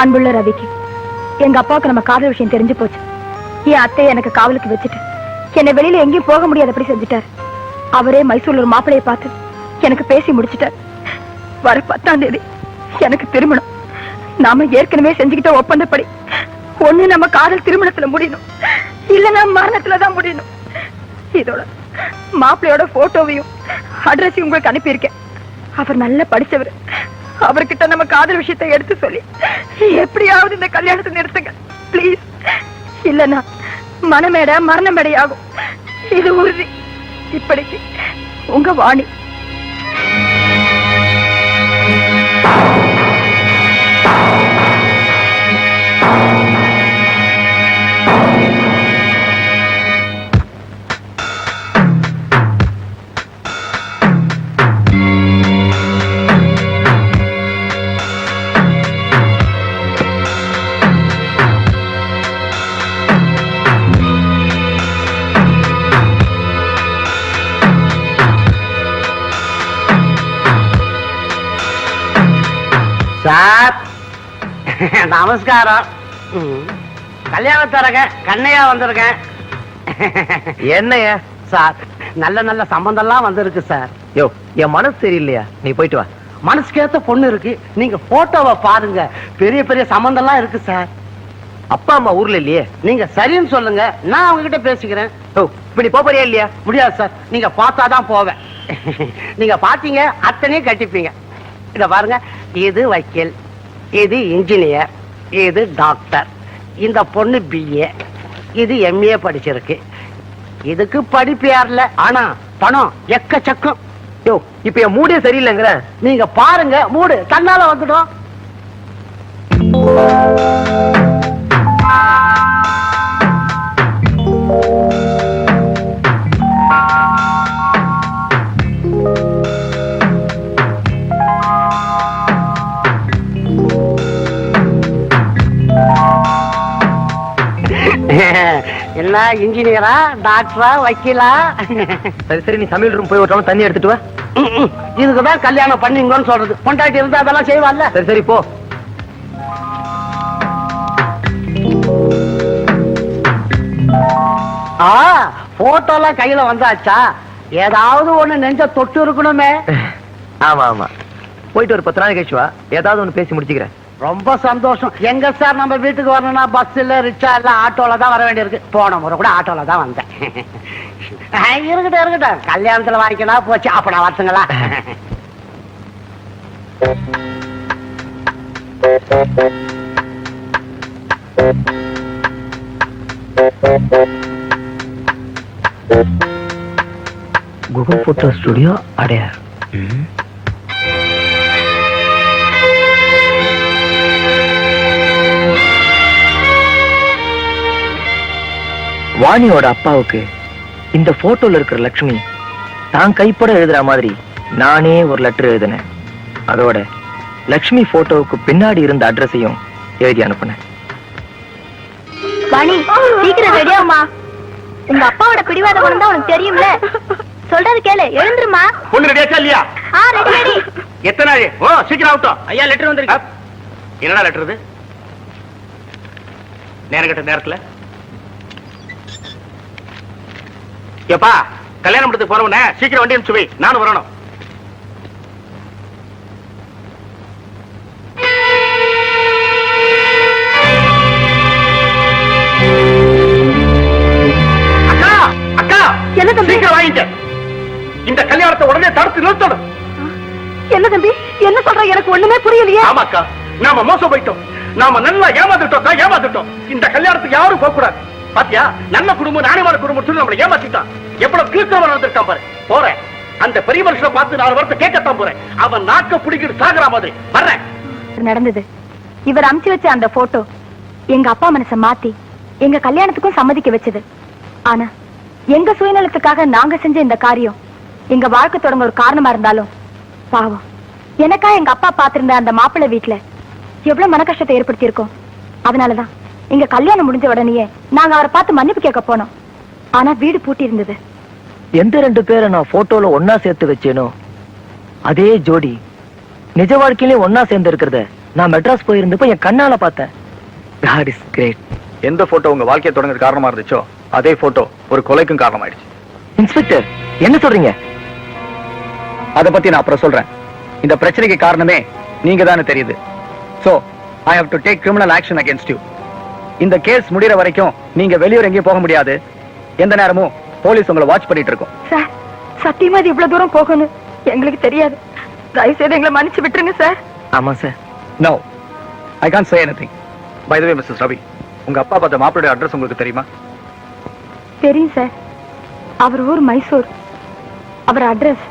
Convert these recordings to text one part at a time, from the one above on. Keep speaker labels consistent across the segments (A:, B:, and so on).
A: அன்புள்ள ரவிக்கு. எங்க அப்பாவுக்கு நம்ம காதல் விஷயம் தெரிஞ்சு போச்சு. என் அத்தை எனக்கு காவலுக்கு வச்சுட்டு என்னை வெளியில எங்கேயும் போக முடியாதபடி செஞ்சுட்டார். அவரே மைசூர்ல ஒரு மாப்பிளைய பார்த்து எனக்கு பேசி முடிச்சுட்டார். வர பத்தாம் தேதி எனக்கு திருமணம். நாம ஏற்கனவே செஞ்சுக்கிட்ட ஒப்பந்தப்படி ஒண்ணு நம்ம காதல் திருமணத்துல முடியணும். இல்லைன்னா மரணத்துலதான் முடியணும். இதோட மாப்பிள்ளையோட போட்டோவையும் அட்ரஸையும் உங்களுக்கு அனுப்பியிருக்கேன். அவர் நல்லா படிச்சவர். அவர்கிட்ட நம்ம காதல் விஷயத்தை எடுத்து சொல்லி எப்படியாவது இந்த கல்யாணத்தை நிறுத்துங்க. ப்ளீஸ் இல்லனா மனமேட மரண மேடையாகும் இது உறுதி. இப்படிக்கு உங்க வாணி.
B: நமஸ்காரம். கல்யாணத்தரக கண்ணையா வந்திருக்கேன்
C: என்னையா?
B: சார் நல்ல நல்ல சம்பந்தம்லாம் வந்திருக்கு சார்.
C: யோ என் மனசு சரியில்லையா? நீ போயிட்டு வா.
B: மனசுக்கேத்த பொண்ணு இருக்கு. நீங்க போட்டோவை பாருங்க. பெரிய பெரிய சம்பந்தம்லாம் இருக்கு சார்.
C: அப்பா அம்மா ஊர்ல இல்லையே?
B: நீங்க சரின்னு சொல்லுங்க. நான் அவங்க கிட்ட பேசிக்கிறேன்.
C: ஓ இப்ப நீ போறியா இல்லையா?
B: முடியாது சார். நீங்க பார்த்தாதான் போவேன். நீங்க பாத்தீங்க அத்தனையும் கட்டிப்பீங்க. இத பாருங்க. இது வக்கீல். இது இன்ஜினியர் இது டாக்டர் இந்த பொண்ணு பிஏ இது எம்ஏ படிச்சிருக்கு. இதுக்கு படிப்பு யாரில்ல ஆனா பணம் எக்கச்சக்கம்.
C: யோ இப்ப என் மூடே சரியில்லைங்கிற.
B: நீங்க பாருங்க மூடு தன்னால வந்துடும். என்ன இன்ஜினியரா டாக்டரா வக்கீலா?
C: சரி சரி நீ சமையல் ரூம் போய் விட்டாலும் தண்ணி எடுத்துட்டு வா.
B: இதுக்குதான் கல்யாணம் பண்ணீங்கன்னு சொல்றது. பொண்டாட்டி இருந்தா அதெல்லாம் செய்வான்ல
C: சரி சரி போ.
B: ஆ போட்டோலாம் கையில வந்தாச்சா? ஏதாவது ஒண்ணு நெஞ்ச தொட்டு இருக்கணுமே.
C: ஆமா ஆமா. போயிட்டு ஒரு பத்து நாள் கழிச்சு வா. ஏதாவது ஒண்ணு பேசி முடிச்சுக்கிறேன்.
B: ரொம்ப சந்தோஷம். எங்க சார் நம்ம வீட்டுக்கு வரணும்னா பஸ் இல்ல ரிக்ஷா இல்ல ஆட்டோல தான் வர வேண்டியிருக்கு. போன முறை கூட ஆட்டோல தான் வந்தேன். இருக்கட்டும் இருக்கட்டும். கல்யாணத்துல வாங்கிக்கணும் போச்சு. அப்ப நான் வரட்டுங்களா?
C: Google photo studio Adyar. வாணியோட அப்பாவுக்கு இந்த போட்டோல இருக்கிற லக்ஷ்மி தான் கைப்பட எழுதுற மாதிரி நானே ஒரு லெட்டர் எழுதினேன். அதோட லக்ஷ்மி போட்டோவுக்கு பின்னாடி இருந்த அட்ரஸையும் எழுதி அனுப்புனேன்.
A: வாணி சீக்கிரம் ரெடியாமா உங்க அப்பாவோட பிடிவாத குணம் தான் உனக்கு தெரியும்ல. சொல்றது கேளு எழுந்துருமா
D: பொண்ணு ரெடியாச்சா இல்லையா?
A: ஆ ரெடி ரெடி
D: எத்தனை ஓ சீக்கிரம் ஆகட்டும்
C: ஐயா லெட்டர் வந்திருக்கு.
D: என்னடா லெட்டர் இது? நேரம் கட்ட நேரத்துல? ஏப்பா கல்யாணம் படத்துக்கு போறவன சீக்கிரம் வண்டி அனுப்பிச்சு வை. நானும் வரணும். அக்கா அக்கா
A: என்ன தம்பி?
D: வாங்கிக்க. இந்த கல்யாணத்தை உடனே தடுத்து நிறுத்தணும்.
A: என்ன தம்பி? என்ன சொல்ற? எனக்கு ஒண்ணுமே புரியலையே.
D: ஆமாக்கா நாம மோசம் போயிட்டோம். நாம நல்லா ஏமாந்துட்டோம் ஏமாந்துட்டோம். இந்த கல்யாணத்துக்கு யாரும் போக கூடாது பாத்தியா? நல்ல குடும்பம் நாணயமான குடும்பம் சொல்லி நம்மளை ஏமாத்திட்டான். எவ்வளவு கீழ்த்தவன் வந்திருக்கான் பாரு. போறேன். அந்த பெரிய மனுஷனை பார்த்து நாலு வருஷம் கேட்கத்தான் போறேன். அவன் நாக்க பிடிக்கிட்டு சாகுற மாதிரி. வர்றேன்.
A: நடந்தது. இவர் அமுச்சு வச்ச அந்த போட்டோ எங்க அப்பா மனசை மாத்தி எங்க கல்யாணத்துக்கும் சம்மதிக்க வச்சது. ஆனா எங்க சுயநலத்துக்காக நாங்க செஞ்ச இந்த காரியம் எங்க வாழ்க்கை தொடங்க ஒரு காரணமா இருந்தாலும் பாவம். எனக்கா எங்க அப்பா பாத்திருந்த அந்த மாப்பிள்ளை வீட்டுல எவ்வளவு மன கஷ்டத்தை ஏற்படுத்தி இருக்கோம் அதனாலதான் எங்க கல்யாணம் முடிஞ்ச உடனேயே நாங்க அவரை பார்த்து மன்னிப்பு கேட்க போனோம். ஆனா வீடு பூட்டி இருந்தது
C: எந்த ரெண்டு பேரை நான் போட்டோல ஒன்னா சேர்த்து வச்சேனோ அதே ஜோடி. நிஜ வாழ்க்கையிலே ஒன்னா சேர்ந்து இருக்கிறத நான் மெட்ராஸ் போயிருந்தப்போ என் கண்ணால பார்த்தேன். காட் இஸ் கிரேட்
E: எந்த போட்டோ உங்க வாழ்க்கையை தொடங்குறது காரணமா இருந்துச்சோ அதே போட்டோ ஒரு கொலைக்கும் காரணமாயிடுச்சு.
C: இன்ஸ்பெக்டர் என்ன சொல்றீங்க?
E: அத பத்தி நான் அப்புறம் சொல்றேன். இந்த பிரச்சனைக்கு காரணமே நீங்க தானே தெரியுது. So I have to take criminal action against you இந்த கேஸ் முடியற வரைக்கும் நீங்க வெளியூர் எங்கேயும் போக முடியாது. எந்த நேரமும் போலீஸ் உங்களை வாட்ச் பண்ணிட்டு இருக்கும்.
A: சார் சத்தியமா இது இவ்வளவு தூரம் போகணும் எங்களுக்கு தெரியாது. தயவு செய்து எங்களை மன்னிச்சு விட்டுருங்க சார்.
C: ஆமா sir.
E: No I can't say anything by the way Mrs Ravi உங்க அப்பா பார்த்த மாப்பிளுடைய அட்ரஸ் உங்களுக்கு தெரியுமா?
A: தெரியும் சார். அவர் ஊர் மைசூர். அவர் address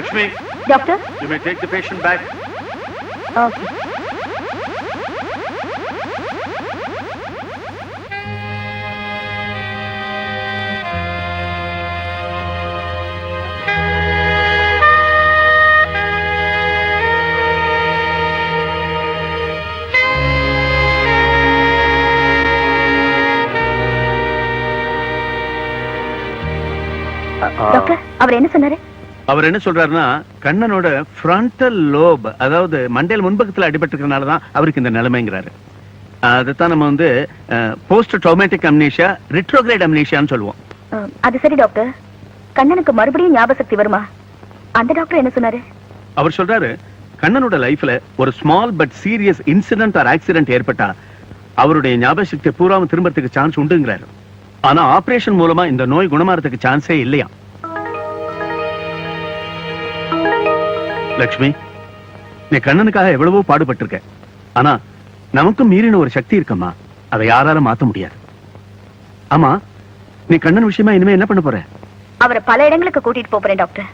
D: Lakshmi
A: doctor
D: you may take the patient back
A: okay doctor அவர் என்ன சொன்னாரு?
F: அவர் என்ன சொல்றாருன்னா கண்ணனோட ஃப்ரண்டல் லோப் அதாவது மண்டையில் முன்பக்கத்துல அடிபட்டிருக்கனால தான் அவருக்கு இந்த நிலைமைங்கிறாரு. அதைத்தான் நம்ம வந்து போஸ்ட் ட்ரோமேட்டிக் அம்னீஷியா ரிட்ரோகிரேட் அம்னீஷியான்னு சொல்லுவோம்.
A: அது சரி டாக்டர் கண்ணனுக்கு மறுபடியும் ஞாபக சக்தி வருமா? அந்த டாக்டர் என்ன சொன்னாரு?
F: அவர் சொல்றாரு கண்ணனோட லைஃப்ல ஒரு small but serious incident or accident ஏற்பட்டா அவருடைய ஞாபக சக்தி பூராம திரும்பறதுக்கு சான்ஸ் உண்டுங்கிறாரு. ஆனா ஆபரேஷன் மூலமா இந்த நோய் குணமாறதுக்கு சான்ஸே இல்லையா லக்ஷ்மி நீ கண்ணனுக்காக எவ்வளவோ பாடுபட்டிருக்க. ஆனா நமக்கும் மீறின ஒரு சக்தி இருக்கம்மா. அதை யாரால மாத்த முடியாது. ஆமா நீ கண்ணன் விஷயமா இனிமே என்ன பண்ண போற?
A: அவரை பல இடங்களுக்கு கூட்டிட்டு போறேன் டாக்டர்.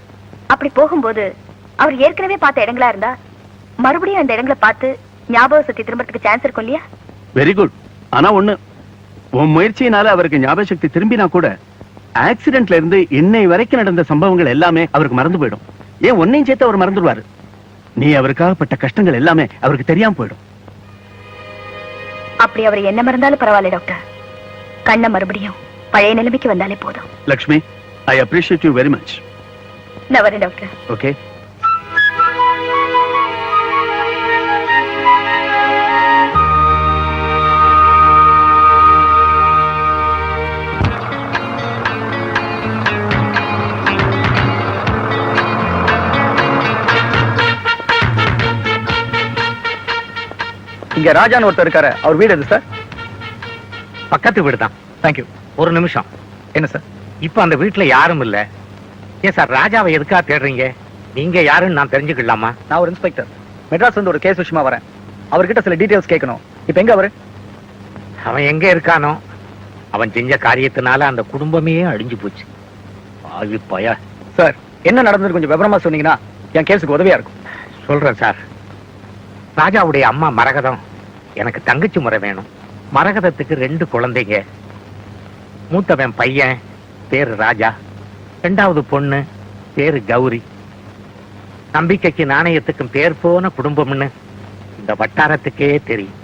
A: அப்படி போகும்போது அவர் ஏற்கனவே பார்த்த இடங்களா இருந்தா மறுபடியும் அந்த இடங்களை பார்த்து ஞாபக சக்தி திரும்பறதுக்கு சான்ஸ் இருக்கும் இல்லையா?
F: வெரி குட் ஆனா ஒண்ணு உன் முயற்சியினால அவருக்கு ஞாபக சக்தி திரும்பினா கூட ஆக்சிடென்ட்ல இருந்து இன்னை வரைக்கும் நடந்த சம்பவங்கள் எல்லாமே அவருக்கு மறந்து போயிடும். ஏன் உன்னையும் சேர்த்து அவர் மறந்துடுவாரு? நீ அவருக்காக பட்ட கஷ்டங்கள் எல்லாமே அவருக்கு தெரியாம போயிடும்.
A: அப்படி அவர் என்ன மறந்தாலும் பரவாயில்ல டாக்டர். கண்ண மறுபடியும் பழைய நிலைமைக்கு வந்தாலே போதும்.
F: Lakshmi I appreciate you very much
A: நான் வரேன் டாக்டர்.
F: ஓகே
E: இங்க ராஜான்னு ஒருத்தர் இருக்காரு. அவர் வீடு எது சார்
G: பக்கத்து வீடு தான்
E: தேங்க்யூ
G: ஒரு நிமிஷம்.
E: என்ன சார்
G: இப்ப அந்த வீட்டுல யாரும் இல்ல. ஏன் சார் ராஜாவை எதுக்கா தேடுறீங்க? நீங்க யாருன்னு நான் தெரிஞ்சுக்கலாமா?
E: நான் ஒரு இன்ஸ்பெக்டர் மெட்ராஸ் வந்து ஒரு கேஸ் விஷயமா வரேன். அவர்கிட்ட சில டீடைல்ஸ் கேட்கணும். இப்போ எங்க அவரு?
G: அவன் எங்க இருக்கானோ அவன் செஞ்ச காரியத்தினால அந்த குடும்பமே அழிஞ்சு போச்சு. ஆவி பய.
E: சார் என்ன நடந்தது கொஞ்சம் விவரமா சொன்னீங்கன்னா என் கேஸுக்கு உதவியா இருக்கும்.
G: சொல்றேன் சார் ராஜாவுடைய அம்மா மரகதம். எனக்கு தங்கச்சி முறை வேணும். மரகதத்துக்கு ரெண்டு குழந்தைங்க. மூத்தவன் பையன் பேரு ராஜா. ரெண்டாவது பொண்ணு பேரு கௌரி. நம்பிக்கைக்கு நாணயத்துக்கும் பேர் போன குடும்பம்னு இந்த வட்டாரத்துக்கே தெரியும்.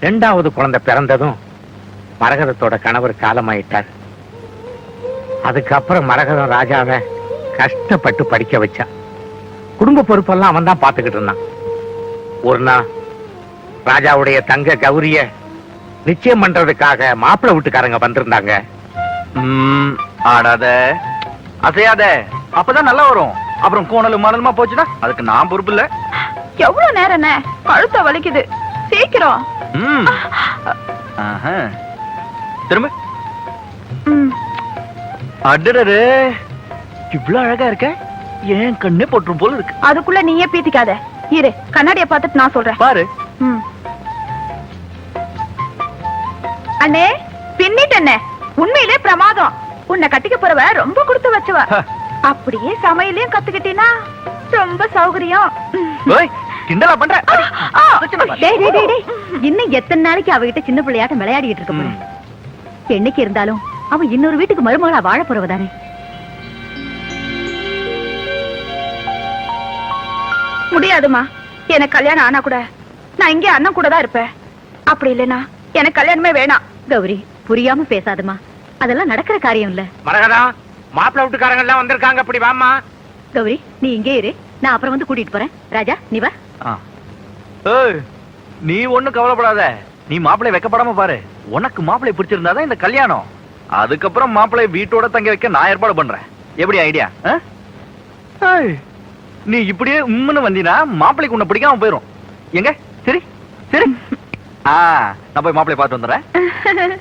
G: ரெண்டாவது குழந்தை பிறந்ததும் மரகதத்தோட கணவர் காலமாயிட்டார். அதுக்கப்புறம் மரகதம் ராஜாவை கஷ்டப்பட்டு படிக்க வச்சா குடும்ப பொறுப்பெல்லாம் அவன் தான் பார்த்துக்கிட்டு இருந்தான். ஒரு நாள் ராஜாவுடைய தங்க கௌரிய நிச்சயம் பண்றதுக்காக மாப்பிள்ளை வீட்டுக்காரங்க வந்திருந்தாங்க.
E: ஆடாத. அசையாத. அப்பதான் நல்லா வரும். அப்புறம் கோணலும் மணலுமா போச்சுன்னா அதுக்கு நான் பொறுப்பு இல்ல.
A: எவ்வளவு நேரம் கழுத்த வலிக்குது. சீக்கிரம்.
E: திரும்ப.
C: அடடே இவ்வளவு அழகா இருக்க? ஏன் கண்ணே போட்டுரும் போல இருக்கு.
H: அதுக்குள்ள நீயே பீத்திக்காத. இரு கண்ணாடிய பார்த்துட்டு நான் சொல்றேன்.
C: பாரு.
H: அண்ணே பின்னிட்டண்ணே உண்மையிலே பிரமாதம். உன்னை கட்டிக்க போறவ ரொம்ப கொடுத்து வச்சவ. அப்படியே சமையலையும் கத்துக்கிட்டீனா ரொம்ப சௌகரியம்.
C: கிண்டலா பண்ற.
I: இன்னும் எத்தனை நாளைக்கு அவகிட்ட சின்ன பிள்ளையாட்டம் விளையாடிட்டு இருக்க போறேன்? என்னைக்கு இருந்தாலும் அவ இன்னொரு வீட்டுக்கு மருமகளா வாழ போறவ
H: முடியாதுமா. எனக்கு கல்யாணம் ஆனா கூட நான் இங்கே அண்ணன் கூட தான் இருப்பேன். அப்படி இல்லைனா எனக்கு கல்யாணமே வேணாம்.
I: கௌரி புரியாம பேசாதம்மா. அதெல்லாம் நடக்கிற காரியம் இல்ல.
G: மரகதம் மாப்பிள்ளை வீட்டுக்காரங்க எல்லாம் வந்திருக்காங்க. அப்படி வாமா
I: கௌரி நீ இங்கே இரு. நான் அப்புறம் வந்து கூட்டிட்டு போறேன். ராஜா நீ வா.
C: ஆ. ஏய், நீ ஒண்ணும் கவலைப்படாத. நீ மாப்பிளை வைக்கப்படாம பாரு. உனக்கு மாப்பிளை பிடிச்சிருந்தாதான் இந்த கல்யாணம். அதுக்கப்புறம் மாப்பிளை வீட்டோட தங்க வைக்க நான் ஏற்பாடு பண்றேன். எப்படி ஐடியா? நீ இப்படியே உம்முன்னு வந்தீனா மாப்பிளைக்கு உன்னை பிடிக்காம போயிரும். எங்க? சரி சரி. ஆ நான் போய் மாப்பிளை பார்த்து வந்துடுறேன்.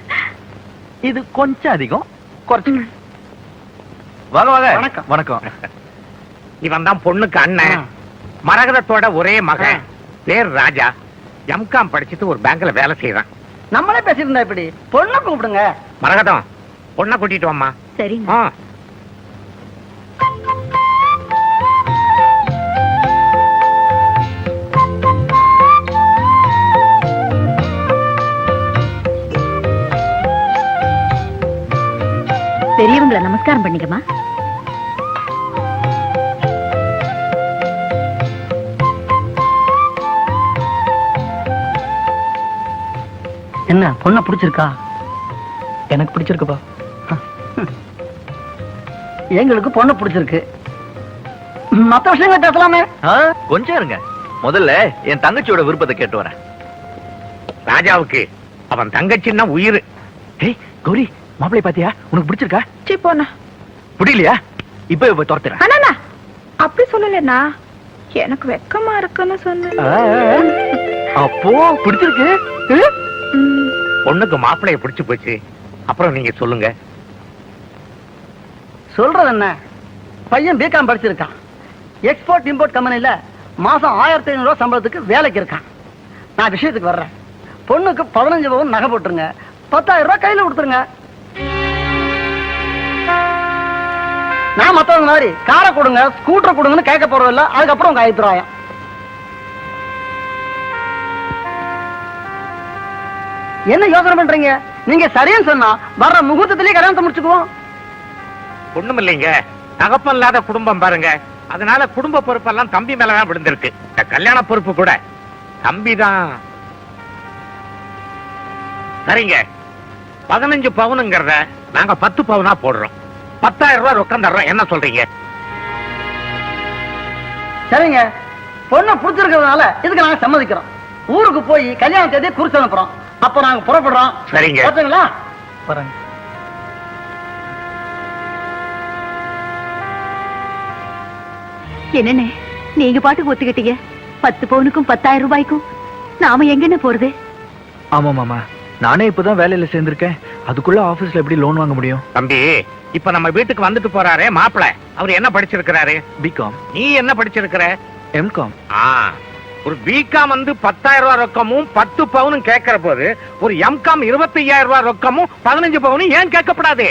C: இது கொஞ்சம் அதிகம். குறைச்சு வாங்க வாங்க.
J: வணக்கம்.
C: வணக்கம்.
G: இவன் தான் பொண்ணுக்கு அண்ணன். மரகதத்தோட ஒரே மகன். பேர் ராஜா. எம்காம் படிச்சுட்டு ஒரு பேங்க்ல வேலை செய்யறான்
D: நம்மளே பேசியிருந்தா இப்படி பொண்ணை கூப்பிடுங்க.
G: மரகதம் பொண்ணை கூட்டிட்டு வாம்மா.
I: சரிங்க.
G: ஆ
I: பெரியவங்களை நமஸ்காரம் பண்ணிக்கமா
D: என்ன பொண்ணை பிடிச்சிருக்கா?
C: எனக்கு பிடிச்சிருக்குப்பா.
D: எங்களுக்கு பொண்ணு பிடிச்சிருக்கு. மத்த விஷயங்களை பேசலாமே
C: கொஞ்சம் இருங்க. முதல்ல என் தங்கச்சியோட விருப்பத்தை கேட்டு வரேன்.
G: ராஜாவுக்கு அவன் தங்கச்சின்னா உயிர்.
C: கௌரி மாப்பிளை பாத்தியா? உனக்கு பிடிச்சிருக்கா?
H: சீ போண்ணா.
C: பிடிக்கலையா? இப்ப போய் துரத்துறேன்.
H: அண்ணா அப்படி சொல்லலண்ணா. எனக்கு வெக்கமா இருக்குன்னு சொன்னேன்.
C: அப்போ பிடிச்சிருக்கு.
G: பொண்ணுக்கு மாப்பிளைய பிடிச்சு போச்சு. அப்புறம் நீங்க சொல்லுங்க.
D: சொல்றது என்ன? பையன் பிகாம் படிச்சிருக்கான். எக்ஸ்போர்ட் இம்போர்ட் கம்பெனில மாசம் ஆயிரத்தி ஐநூறு ரூபாய் சம்பளத்துக்கு வேலைக்கு இருக்கான். நான் விஷயத்துக்கு வர்றேன். பொண்ணுக்கு பதினஞ்சு பவுன் நகை போட்டுருங்க. பத்தாயிரம் ரூபாய் கையில கொடுத்துருங்க. நான் மத்தவங்க மாதிரி காரை கொடுங்க ஸ்கூட்டர் கொடுங்கன்னு கேட்க போறது இல்ல அதுக்கப்புறம் உங்க அபிப்பிராயம். என்ன யோசனை பண்றீங்க? நீங்க சரியான்னு சொன்னா வர்ற முகூர்த்தத்திலேயே கல்யாணத்தை முடிச்சுக்குவோம்.
G: ஒண்ணும் இல்லைங்க தகப்பம் இல்லாத குடும்பம் பாருங்க. அதனால குடும்ப பொறுப்பெல்லாம் தம்பி மேலதான் விழுந்திருக்கு. இந்த கல்யாண பொறுப்பு கூட. தம்பி தான் சரிங்க. பதினஞ்சு பவுனுங்கிறத நாங்க பத்து பவுனா போடுறோம். பத்தாயிரம் ரூபாய் ரொக்கம் தர்றோம். என்ன சொல்றீங்க?
D: சரிங்க. பொண்ணை பிடிச்சிருக்கிறதுனால இதுக்கு நாங்க சம்மதிக்கிறோம். ஊருக்கு போய் கல்யாண தேதி குறிச்சு அனுப்புறோம். அப்ப நாங்க புறப்படுறோம்.
G: சரிங்க.
D: ஓகேங்களா?
C: வரேங்க.
I: என்னண்ணே நீங்க பாட்டுக்கு ஒத்துக்கிட்டீங்க. பத்து பவுனுக்கும் பத்தாயிரம் ரூபாய்க்கும் நாம எங்கன்னு போறது?
C: ஆமா மாமா. நானே இப்பதான் வேலையில சேர்ந்திருக்கேன். அதுக்குள்ள ஆபீஸ்ல எப்படி லோன் வாங்க முடியும்?
G: தம்பி இப்ப நம்ம வீட்டுக்கு வந்துட்டு போறாரே மாப்பிள. அவர் என்ன படிச்சிருக்கிறாரு?
C: பிகாம்
G: நீ என்ன படிச்சிருக்கிற?
C: எம்காம்
G: ஆ ஒரு பிகாம் வந்து பத்தாயிரம் ரூபாய் ரொக்கமும் பத்து பவுனும் கேட்கிற போது ஒரு எம்காம் இருபத்தி ஐயாயிரம் ரூபாய் ரொக்கமும் பதினஞ்சு பவுனும் ஏன் கேட்கப்படாது?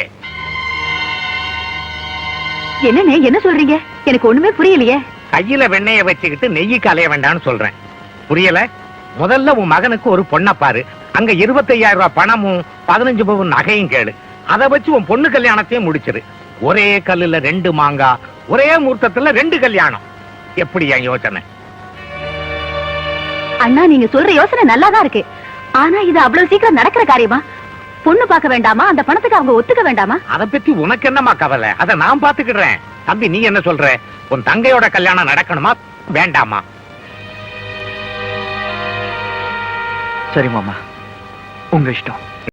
I: என்னண்ணே என்ன சொல்றீங்க? எனக்கு ஒண்ணுமே புரியலையே.
G: கையில வெண்ணெய வச்சுக்கிட்டு நெய்யி கலைய வேண்டாம்னு சொல்றேன். புரியல? முதல்ல உன் மகனுக்கு ஒரு பொண்ணை பாரு. அங்க இருபத்தி ஐயாயிரம் ரூபாய் பணமும் பதினஞ்சு பவுன் நகையும் கேளு. அதை வச்சு உன் பொண்ணு கல்யாணத்தையும் முடிச்சிரு. ஒரே கல்லுல ரெண்டு மாங்கா ஒரே முகூர்த்தத்துல ரெண்டு கல்யாணம். எப்படி என் யோசனை?
I: அண்ணா நீங்க சொல்ற யோசனை நல்லாதான் இருக்கு. ஆனா இது அவ்வளவு சீக்கிரம் நடக்கிற காரியமா? பொண்ணு பார்க்க வேண்டாமா? அந்த பணத்துக்கு அவங்க ஒத்துக்க வேண்டாமா?
G: அத பத்தி உனக்கு என்னமா கவலை? அத நான் பாத்துக்கிடுறேன் தம்பி நீ என்ன சொல்ற? உன் தங்கையோட கல்யாணம் நடக்கணுமா? வேண்டாமா?
C: சரி மாமா. உங்க இஷ்டம்.